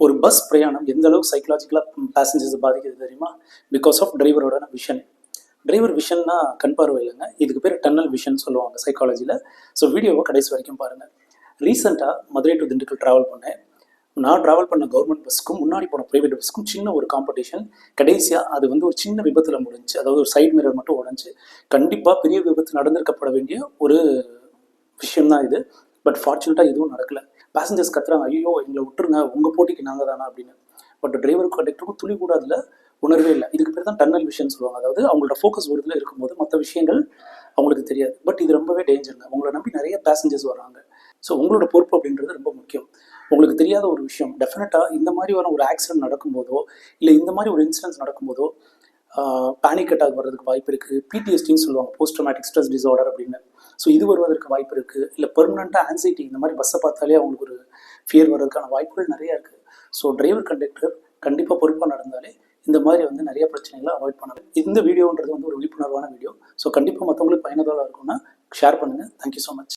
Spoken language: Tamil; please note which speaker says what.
Speaker 1: ஒரு பஸ் பிரயாணம் எந்த அளவுக்கு சைக்கலாஜிக்கலாக பேசஞ்சர்ஸை பாதிக்குது தெரியுமா? பிகாஸ் ஆஃப் டிரைவரோட விஷன் டிரைவர் விஷன்னா கண் பார்வை இல்லைங்க. இதுக்கு பேர் டன்னல் விஷன் சொல்லுவாங்க சைக்காலஜியில் ஸோ வீடியோவை கடைசி வரைக்கும் பாருங்கள் ரீசெண்டாக மதுரை டு திண்டுக்கல் ட்ராவல் பண்ணேன். நான் ட்ராவல் பண்ண கவர்மெண்ட் பஸ்க்கும் முன்னாடி போன ப்ரைவேட் பஸ்க்கும் சின்ன ஒரு காம்படிஷன் கடைசியாக அது வந்து ஒரு சின்ன விபத்தில் முடிஞ்சு அதாவது ஒரு சைட் மிரர் மட்டும் உடஞ்சி கண்டிப்பாக பெரிய விபத்து நடந்திருக்கப்பட வேண்டிய ஒரு விஷயம்தான் இது. பட் ஃபார்ச்சுனேட்டாக எதுவும் நடக்கலை. பேசஞ்சர்ஸ் கத்துறாங்க ஐயோ எங்களை விட்டுருங்க உங்கள் போட்டிக்கு நாங்கள் தானா? அப்படின்னு. பட் டிரைவருக்கும் கண்டக்டருக்கும் துளி கூட அதில் உணர்வே இல்லை. இதுக்கு பேர் தான் டன்னல் விஷயம் சொல்லுவாங்க. அதாவது அவங்களோட ஃபோக்கஸ் ஒரு இதில் இருக்கும்போது மற்ற விஷயங்கள் அவங்களுக்கு தெரியாது. பட் இது ரொம்பவே டேஞ்சருங்க உங்களை நம்பி நிறைய பேசஞ்சர்ஸ் வராங்க. ஸோ உங்களோட பொறுப்பு அப்படின்றது ரொம்ப முக்கியம். உங்களுக்கு தெரியாத ஒரு விஷயம். டெஃபினட்டாக இந்த மாதிரி வர ஒரு ஆக்சிடென்ட் நடக்கும்போதோ இல்லை இந்த மாதிரி ஒரு இன்சிடென்ட்ஸ் நடக்கும்போதோ பேனிக் அட்டாக் வர்றதுக்கு வாய்ப்பு இருக்குது பிடிஎஸ்டின்னு சொல்லுவாங்க போஸ்ட் ட்ரோமேட்டிக் ஸ்ட்ரெஸ் டிசார்டர் அப்படின்னு. ஸோ இது வருவதற்கு வாய்ப்பு இருக்குது இல்லை பெர்மனண்ட்டாக ஆன்சைட்டி இந்த மாதிரி பஸ்ஸை பார்த்தாலே அவங்களுக்கு ஒரு ஃபியர் வர்றதுக்கான வாய்ப்புகள் நிறையா இருக்குது ஸோ டிரைவர் கண்டக்டர் கண்டிப்பாக பொறுப்பாக நடந்தாலே இந்த மாதிரி வந்து நிறைய பிரச்சனைகளை அவாய்ட் பண்ணலாம். இந்த வீடியோன்றது வந்து ஒரு விழிப்புணர்வான வீடியோ ஸோ கண்டிப்பாக மற்றவங்களுக்கு பயனுள்ளதாக இருக்கும்னா ஷேர் பண்ணுங்கள் தேங்க்யூ ஸோ மச்